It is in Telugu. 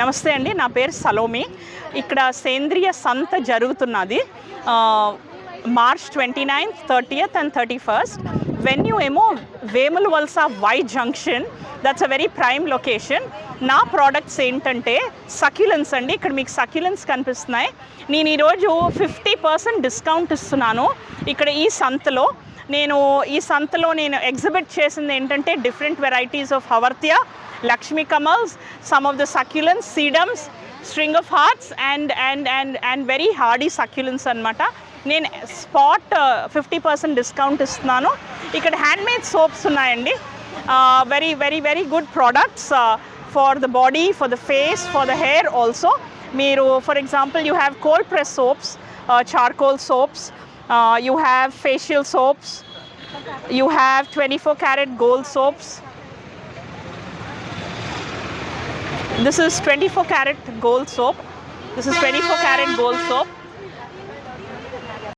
నమస్తే అండి నా పేరు సలోమి. ఇక్కడ సేంద్రియ సంత జరుగుతున్నది. March twenty ninth thirtieth and thirty first. Venue ఏమో Vemula Valasa Y junction. That's a very prime location నా ప్రోడక్ట్స్ ఏంటంటే సక్యులెన్స్ అండి. ఇక్కడ మీకు సక్యులెన్స్ కనిపిస్తున్నాయి. నేను ఈరోజు ఫిఫ్టీ పర్సెంట్ డిస్కౌంట్ ఇస్తున్నాను. ఇక్కడ ఈ సంతలో నేను ఈ సంతలో నేను ఎగ్జిబిట్ చేసింది ఏంటంటే different varieties of haworthia Lakshmi Kamals some of the succulents sedums string of hearts and and and and very hardy succulents అనమాట నేను స్పాట్ ఫిఫ్టీ పర్సెంట్ డిస్కౌంట్ ఇస్తున్నాను. ఇక్కడ హ్యాండ్మేడ్ సోప్స్ ఉన్నాయండి. Very very very good products for the body for the face for the hair also మీరు for example you have cold press soaps charcoal soaps Uh, you have facial soaps. You have 24 karat gold soaps. This is 24 karat gold soap. This is 24 karat gold soap.